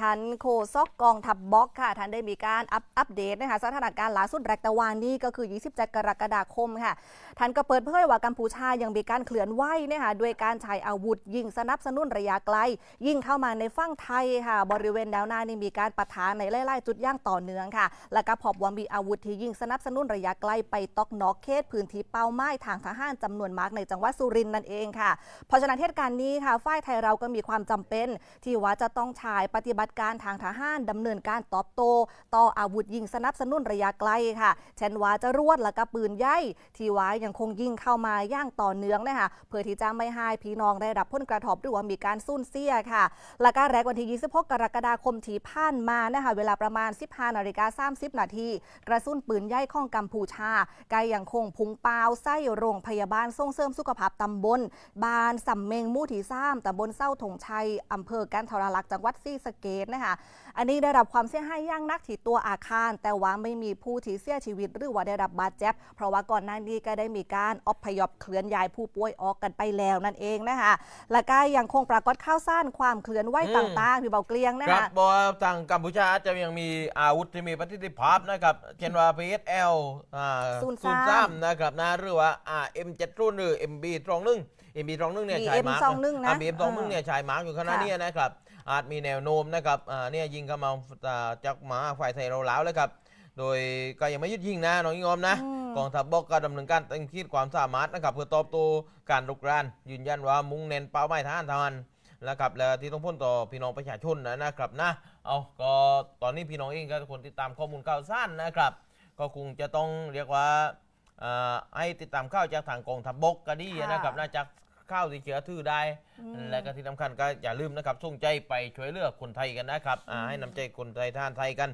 ทันโคซอกกองทัพบบกค่ะท่านได้มีการอัปอัปเดตนะคะสถานการณ์ล่าสุดแรกตะวันนี้ก็คือ 27 กรกฎาคมค่ะท่านก็เปิดเผยว่ากัมพูชายังมีการเคลื่อนไหวนะคะด้วยการใช้อาวุธ ยิงสนับสนุนระยะไกล ยิ่งเข้ามาในฝั่งไทยค่ะ บริเวณแนวหน้านี่มีการปะทะในไล่ๆจุดย่างต่อเนื่องค่ะ และก็พบว่ามีอาวุธที่ยิงสนับสนุนระยะไกลไปตอกนอกเขตพื้นที่เป้าหมายทางทหารจำนวนมากในจังหวัดสุรินทร์นั่นเองค่ะ เพราะฉะนั้นเหตุการณ์นี้ค่ะฝ่ายไทยเราก็มีความจำเป็น ที่ว่าจะต้องใช้ปฏิบัติการทางทหารดำเนินการตอบโต้ต่ออาวุธยิงสนับสนุนระยะไกลค่ะเช่นว่าจะรวดและก็ปืนใหญ่ที่ว่ายังคงยิงเข้ามาย่างต่อเนื่องนะคะเพื่อที่จะไม่ให้พี่น้องได้รับผลกระทบหรือว่ามีการสูญเสียค่ะและก็แรกวันที่ 26 กรกฎาคมที่ผ่านมานะคะเวลาประมาณ 15นาฬิกา30 นาทีกระสุนปืนใหญ่ของกัมพูชาไกยังคงพุงเปล่าไส้โรงพยาบาลส่งเสริมสุขภาพตำบล บานสำเมงมู่ที่ซ้ำตำบลเศร้าถงชัยอำเภอกันทรลักษ์จังหวัดศรีสเกดนะคะอันนี้ได้รับความเสียหายอย่างหนักที่ตัวอาคาร แต่ว่าไม่มีผู้ที่เสียชีวิตหรือว่าได้รับบาดเจ็บเพราะว่าก่อนหน้านี้ก็ได้มีการอพยพเคลื่อนย้ายผู้ป่วยออกกันไปแล้วนั่นเองนะคะและก็ยังคงปรากฏข่าวสารความเคลื่อนไหวอืมต่างๆพี่เบาเกลียงนะครัคะ บบอกว่าทางกัมพูชาอาจจะยังมีอาวุธที่มีประสิทธิภาพนะครับ เช่นว่า PSL อ่าศูนย์ศูนย์สามสามนะครับนะหรือว่าอ่า M7 รุ่นหรือ MB ตรงนึง MB ตรงนึงเนี่ยมีชายมาร์ก M21 นะบีเอ็มตรงนึงเนี่ยชายมาร์กอยู่ขณะค่ะเนี้นะครับอาจมีแนวโน้มนะครับอ่าเนี่ยยิงเข้ามาอ่าจากหมาฝ่ายไทยเราแล้วเลยครับ โดยก็ยังไม่หยุดยิงนะน้องยิงอมนะอืมกองทัพบกก็ดำเนินการเต็มที่ความสามารถนะครับเพื่อตอบโต้การรุกรานยืนยันว่ามุ่งเน้นเป้าหมายทหารทหารนะครับและที่ต้องพ้นต่อพี่น้องประชาชนนะนะครับนะเอาก็ตอนนี้พี่น้องเองก็คนติดตามข้อมูลข่าวสารนะครับ ก็คงจะต้องเรียกว่าเอ่อ ให้ติดตามข่าวจากทางกองทัพบกก็ดีค่ะนะครับน่าจะข้าวที่เชื้อถือได้อืมและก็ที่สำคัญก็อย่าลืมนะครับส่งใจไปช่วยเหลือคนไทยกันนะครับอ่าให้น้ำใจคนไทยท่านไทยกัน